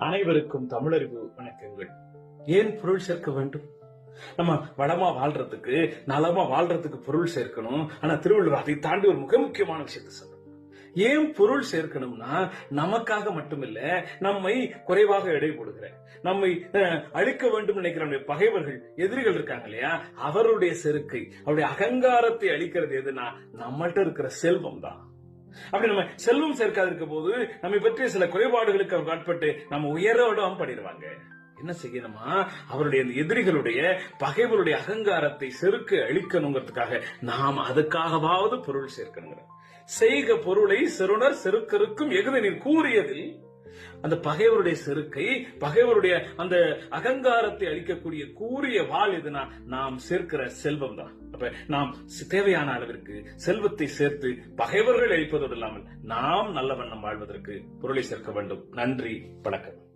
அனைவருக்கும் தமிழறிவு வணக்கங்கள். ஏன் பொருள் சேர்க்க வேண்டும்? நம்ம வளமா வாழ்றதுக்கு நலமா வாழ்றதுக்கு பொருள் சேர்க்கணும். ஆனா திருவள்ளுவர் அதை தாண்டி ஒரு மிக முக்கியமான விஷயத்தை சொல்ற ஏன் பொருள் சேர்க்கணும்னா நமக்காக மட்டுமில்ல நம்மை குறைவாக எடை போடுகிற நம்மை அஹ், அழிக்க வேண்டும் நினைக்கிற நம்முடைய பகைவர்கள் எதிரிகள் இருக்காங்க இல்லையா? அவருடைய செருக்கை அவருடைய அகங்காரத்தை அழிக்கிறது எதுனா நம்மள்கிட்ட இருக்கிற செல்வம் தான் அப்படி நம்ம செல்வம் சேர்க்காதிருக்க போது நம்மை பற்றிய சில குறைபாடுகளுக்கு அவங்க ஆட்பட்டு நம்ம உயரோடம் பண்ணிடுவாங்க என்ன செய்யணுமா? அவருடைய எதிரிகளுடைய பகைவருடைய அகங்காரத்தை செருக்கு அழிக்கணுங்கிறதுக்காக நாம் அதுக்காகவாவது பொருள் சேர்க்கணுங்கிற செய்க பொருளை செருணர் செருக்கருக்கும் எகுதனில் கூறியதில் அந்த பகைவருடைய செருக்கை பகைவருடைய அந்த அகங்காரத்தை அளிக்கக்கூடிய கூறிய வாள் எதுனா நாம் சேர்க்கிற செல்வம் தான். அப்ப நாம் தேவையான அளவிற்கு செல்வத்தை சேர்த்து பகைவர்கள் அழிப்பதோடு இல்லாமல் நாம் நல்ல வண்ணம் வாழ்வதற்கு பொருளை சேர்க்க வேண்டும். நன்றி வணக்கம்.